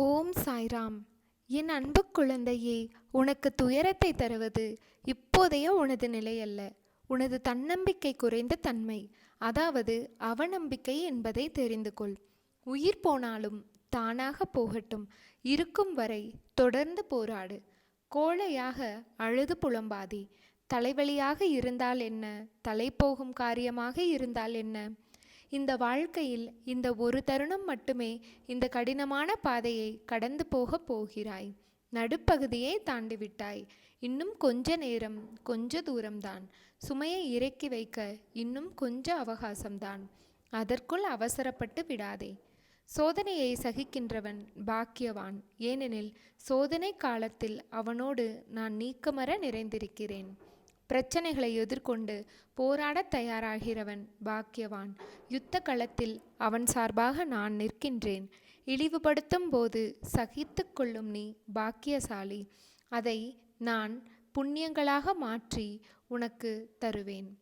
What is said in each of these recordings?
ஓம் சாய்ராம். என் அன்பு குழந்தையே உனக்கு துயரத்தை தருவது இப்போதைய உனது நிலை அல்ல. உனது தன்னம்பிக்கை குறைந்த தன்மை அதாவது அவநம்பிக்கை என்பதை தெரிந்து கொள். உயிர் போனாலும் தானாக போகட்டும். இருக்கும் வரை தொடர்ந்து போராடு. கோழையாக அழுது புலம்பாதே. தலைவலியாக இருந்தால் என்ன? தலை போகும் காரியமாக இருந்தால் என்ன? இந்த வாழ்க்கையில் இந்த ஒரு தருணம் மட்டுமே இந்த கடினமான பாதையை கடந்து போகப் போகிறாய். நடுப்பகுதியை தாண்டிவிட்டாய் இன்னும் கொஞ்ச நேரம் கொஞ்ச தூரம்தான். சுமையை இறக்கி வைக்க இன்னும் கொஞ்ச அவகாசம்தான். அதற்குள் அவசரப்பட்டு விடாதே. சோதனையை சகிக்கின்றவன் பாக்கியவான். ஏனெனில் சோதனை காலத்தில் அவனோடு நான் நீக்கமர நிறைந்திருக்கிறேன். பிரச்சனைகளை எதிர்கொண்டு போராடத் தயாராகிறவன் பாக்கியவான். யுத்த களத்தில் அவன் சார்பாக நான் நிற்கின்றேன். இழிவுபடுத்தும் போது சகித்து கொள்ளும் நீ பாக்கியசாலி. அதை நான் புண்ணியங்களாக மாற்றி உனக்கு தருவேன்.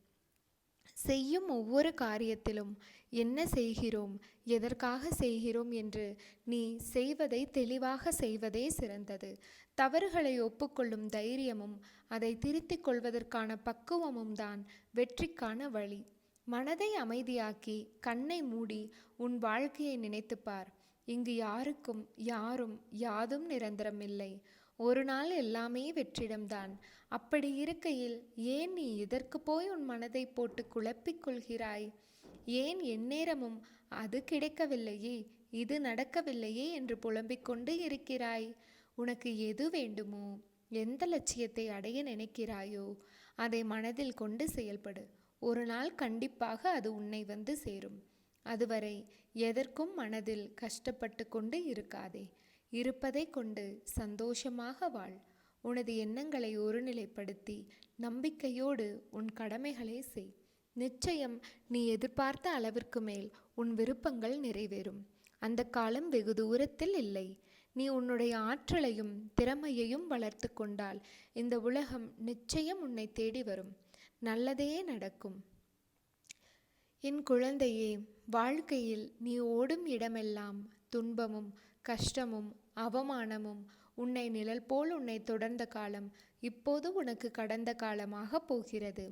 செய்யும் ஒவ்வொரு காரியத்திலும் என்ன செய்கிறோம்? எதற்காக செய்கிறோம்? என்று நீ செய்வதை தெளிவாக செய்வதே சிறந்தது. தவறுகளை ஒப்புக்கொள்ளும் தைரியமும் அதை திருத்திக் கொள்வதற்கான பக்குவமும் தான் வெற்றிக்கான வழி. மனதை அமைதியாக்கி கண்ணை மூடி உன் வாழ்க்கையை நினைத்துப்பார். இங்கு யாருக்கும் யாரும் யாதும் நிரந்தரமில்லை. ஒரு நாள் எல்லாமே வெற்றிடம்தான். அப்படி இருக்கையில் ஏன் நீ இதற்கு போய் உன் மனதை போட்டு குழப்பிக் கொள்கிறாய்? ஏன் எந்நேரமும் அது கிடைக்கவில்லையே இது நடக்கவில்லையே என்று புலம்பிக் கொண்டு இருக்கிறாய்? உனக்கு எது வேண்டுமோ எந்த லட்சியத்தை அடைய நினைக்கிறாயோ அதை மனதில் கொண்டு செயல்படு. ஒரு நாள் கண்டிப்பாக அது உன்னை வந்து சேரும். அதுவரை எதற்கும் மனதில் கஷ்டப்பட்டு கொண்டு இருக்காதே. இருப்பதை கொண்டு சந்தோஷமாக வாழ். உனது எண்ணங்களை ஒருநிலைப்படுத்தி நம்பிக்கையோடு உன் கடமைகளை செய். நிச்சயம் நீ எதிர்பார்த்த அளவிற்கு மேல் உன் விருப்பங்கள் நிறைவேறும். அந்த காலம் வெகு தூரத்தில் இல்லை. நீ உன்னுடைய ஆற்றலையும் திறமையையும் வளர்த்து கொண்டால் இந்த உலகம் நிச்சயம் உன்னை தேடி வரும். நல்லதே நடக்கும். என் குழந்தையே வாழ்க்கையில் நீ ஓடும் இடமெல்லாம் துன்பமும் கஷ்டமும் அவமானமும் உன்னை நிழல் போல் உன்னை தொடர்ந்த காலம் இப்போது உனக்கு கடந்த காலமாக போகிறது.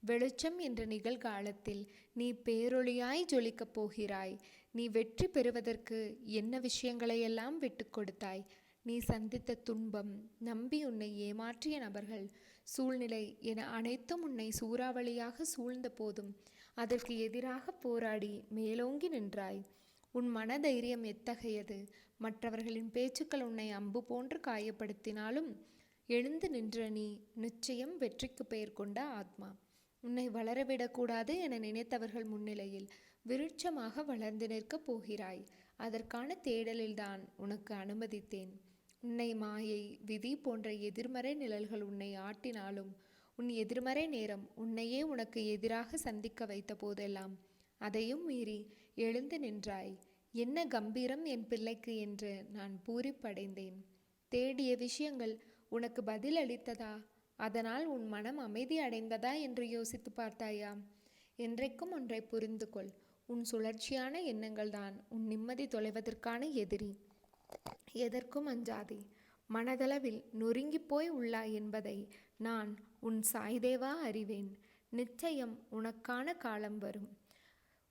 வெளிச்சம் என்ற நிகழ்காலத்தில் நீ பேரொளியாய் ஜொலிக்கப் போகிறாய். நீ வெற்றி பெறுவதற்கு என்ன விஷயங்களையெல்லாம் விட்டு கொடுத்தாய்? நீ சந்தித்த துன்பம் நம்பி உன்னை ஏமாற்றிய நபர்கள் சூழ்நிலை என அனைத்தும் உன்னை சூறாவளியாக சூழ்ந்த போதும் அதற்கு எதிராக போராடி மேலோங்கி நின்றாய். உன் மனதைரியம் எத்தகையது? மற்றவர்களின் பேச்சுக்கள் உன்னை அம்பு போன்று காயப்படுத்தினாலும் எழுந்து நின்ற நீ நிச்சயம் வெற்றிக்கு பெயர் கொண்ட ஆத்மா. உன்னை வளரவிடக்கூடாது என நினைத்தவர்கள் முன்னிலையில் விருட்சமாக வளர்ந்து நிற்கப் போகிறாய். அதற்கான தேடலில்தான் உனக்கு அனுமதித்தேன். உன்னை மாயை விதி போன்ற எதிர்மறை நிழல்கள் உன்னை ஆட்டினாலும் உன் எதிர்மறை நேரம் உன்னையே உனக்கு எதிராக சந்திக்க வைத்த போதெல்லாம் அதையும் மீறி எழுந்து நின்றாய். என்ன கம்பீரம் என் பிள்ளைக்கு என்று நான் பூரிப்படைந்தேன். தேடிய விஷயங்கள் உனக்கு பதில் அளித்ததா? அதனால் உன் மனம் அமைதி அடைந்ததா என்று யோசித்து பார்த்தாயா என்றைக்கும் ஒன்றை புரிந்து கொள் உன் சுழற்சியான எண்ணங்கள் தான் உன் நிம்மதி தொலைவதற்கான எதிரி. எதற்கும் அஞ்சாதே. மனதளவில் நொறுங்கி போய் உள்ளாய் என்பதை நான் உன் சாய்தேவா அறிவேன். நிச்சயம் உனக்கான காலம் வரும்.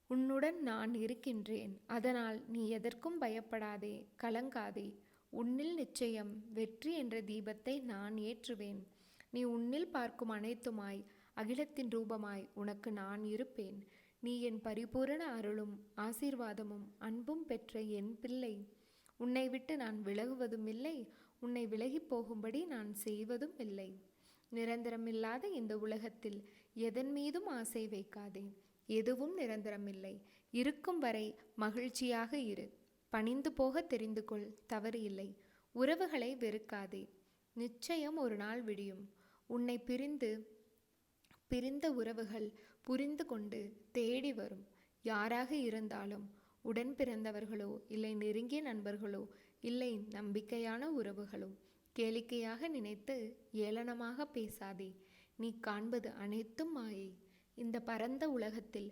உன்னுடன் நான் இருக்கின்றேன். அதனால் நீ எதற்கும் பயப்படாதே கலங்காதே. உன்னில் நிச்சயம் வெற்றி என்ற தீபத்தை நான் ஏற்றுவேன். நீ உன்னில் பார்க்கும் அனைத்துமாய் அகிலத்தின் ரூபமாய் உனக்கு நான் இருப்பேன். நீ என் பரிபூரண அருளும் ஆசீர்வாதமும் அன்பும் பெற்ற என் பிள்ளை. உன்னை விட்டு நான் விலகுவதும் இல்லை உன்னை விலகி போகும்படி நான் செய்வதும் இல்லை நிரந்தரமில்லாத இந்த உலகத்தில் எதன் மீதும் ஆசை வைக்காதே. எதுவும் நிரந்தரமில்லை. இருக்கும் வரை மகிழ்ச்சியாக இரு. பணிந்து போக தெரிந்து கொள். தவறு இல்லை. உறவுகளை வெறுக்காதே. நிச்சயம் ஒரு நாள் விடியும். உன்னை பிரிந்து பிரிந்த உறவுகள் புரிந்து கொண்டு தேடி வரும். யாராக இருந்தாலும் உடன் பிறந்தவர்களோ இல்லை நெருங்கிய நண்பர்களோ இல்லை நம்பிக்கையான உறவுகளோ கேளிக்கையாக நினைத்து ஏளனமாக பேசாதே. நீ காண்பது அனைத்தும் மாயை. இந்த பரந்த உலகத்தில்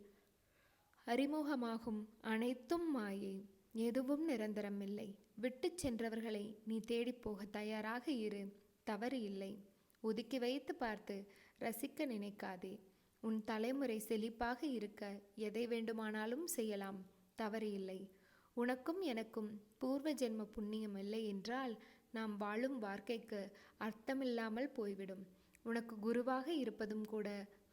அறிமுகமாகும் அனைத்தும் மாயை. எதுவும் நிரந்தரமில்லை. விட்டுச் சென்றவர்களை நீ தேடிப் போக தயாராக இரு. தவறு இல்லை. ஒதுக்கி வைத்து பார்த்து ரசிக்க நினைக்காதே. உன் தலைமுறை செழிப்பாக இருக்க எதை வேண்டுமானாலும் செய்யலாம். தவறு இல்லை. உனக்கும் எனக்கும் பூர்வ ஜென்ம புண்ணியம் இல்லை என்றால் நாம் வாழும் வாழ்க்கைக்கு அர்த்தமில்லாமல் போய்விடும். உனக்கு குருவாக இருப்பதும் கூட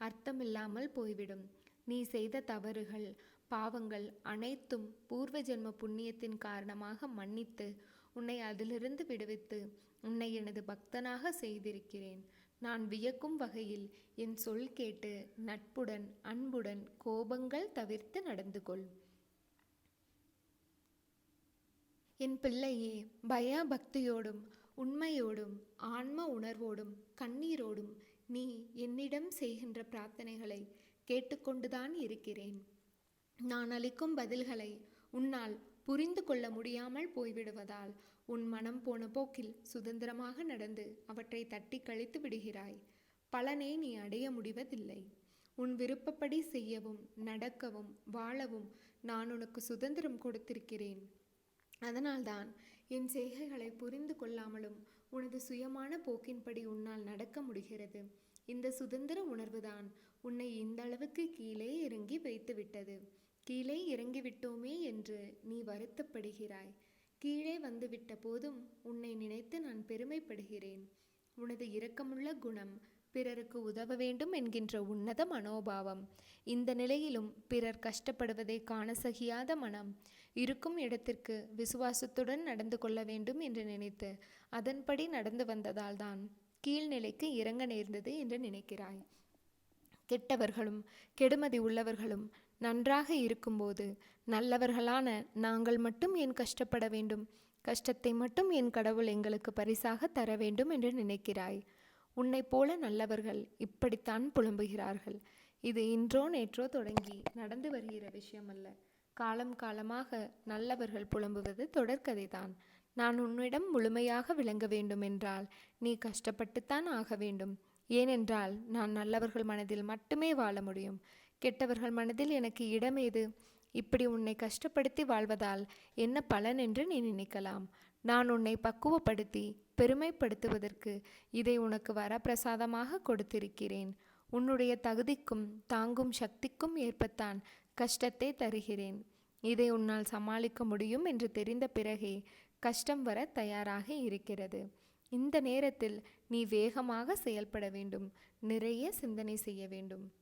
அர்த்தமில்லாமல் போய்விடும். நீ செய்த தவறுகள் பாவங்கள் அனைத்தும் பூர்வ ஜென்ம புண்ணியத்தின் காரணமாக மன்னித்து உன்னை அதிலிருந்து விடுவித்து உன்னை எனது பக்தனாக செய்திருக்கிறேன். நான் வியக்கும் வகையில் என் சொல் கேட்டு நட்புடன் அன்புடன் கோபங்கள் தவிர்த்து நடந்து கொள் என் பிள்ளையே பயா பக்தியோடும் உண்மையோடும் ஆன்ம உணர்வோடும் கண்ணீரோடும் நீ என்னிடம் செய்கின்ற பிரார்த்தனைகளை கேட்டுக்கொண்டுதான் இருக்கிறேன். நான் அளிக்கும் பதில்களை உன்னால் புரிந்து கொள்ள முடியாமல் போய்விடுவதால் உன் மனம் போன போக்கில் சுதந்திரமாக நடந்து அவற்றை தட்டி கழித்து விடுகிறாய். பலனை நீ அடைய முடிவதில்லை. உன் விருப்பப்படி செய்யவும் நடக்கவும் வாழவும் நான் உனக்கு சுதந்திரம் கொடுத்திருக்கிறேன். அதனால்தான் என் செய்கைகளை புரிந்து கொள்ளாமலும் உனது சுயமான போக்கின்படி உன்னால் நடக்க முடிகிறது. இந்த சுதந்திர உணர்வுதான் உன்னை இந்த அளவுக்கு கீழே இறங்கி வைத்துவிட்டது. கீழே இறங்கிவிட்டோமே என்று நீ வருத்தப்படுகிறாய். கீழே வந்துவிட்ட போதும் உன்னை நினைத்து நான் பெருமைப்படுகிறேன். உனது இரக்கமுள்ள குணம் பிறருக்கு உதவ வேண்டும் என்கின்ற உன்னத மனோபாவம். இந்த நிலையிலும் பிறர் கஷ்டப்படுவதை காண சகியாத மனம். இருக்கும் இடத்திற்கு விசுவாசத்துடன் நடந்து கொள்ள வேண்டும் என்று நினைத்து அதன்படி நடந்து வந்ததால்தான் கீழ்நிலைக்கு இறங்க நேர்ந்தது என்று நினைக்கிறாய். கெட்டவர்களும் கெடுமதி உள்ளவர்களும் நன்றாக இருக்கும்போது நல்லவர்களான நாங்கள் மட்டும் ஏன் கஷ்டப்பட வேண்டும்? கஷ்டத்தை மட்டும் என் கடவுள் எங்களுக்கு பரிசாக தர வேண்டும் என்று நினைக்கிறாய். உன்னைப் போல நல்லவர்கள் இப்படித்தான் புலம்புகிறார்கள். இது இன்றோ நேற்றோ தொடங்கி நடந்து வருகிற விஷயம் அல்ல காலம் காலமாக நல்லவர்கள் புலம்புவது தொடர்கதைதான். நான் உன்னிடம் முழுமையாக விளங்க வேண்டுமென்றால் நீ கஷ்டப்பட்டுத்தான் ஆக வேண்டும். ஏனென்றால் நான் நல்லவர்கள் மனதில் மட்டுமே வாழ முடியும். கெட்டவர்கள் மனதில் எனக்கு இடம் ஏது இப்படி உன்னை கஷ்டப்படுத்தி வாழ்வதால் என்ன பலன் என்று நீ நினைக்கலாம். நான் உன்னை பக்குவப்படுத்தி பெருமைப்படுத்துவதற்கு இதை உனக்கு வரப்பிரசாதமாக கொடுத்திருக்கிறேன். உன்னுடைய தகுதிக்கும் தாங்கும் சக்திக்கும் ஏற்பத்தான் கஷ்டத்தை தருகிறேன். இதை உன்னால் சமாளிக்க முடியும் என்று தெரிந்த பிறகே கஷ்டம் வர தயாராக இருக்கிறது. இந்த நேரத்தில் நீ வேகமாக செயல்பட வேண்டும். நிறைய சிந்தனை செய்ய வேண்டும்.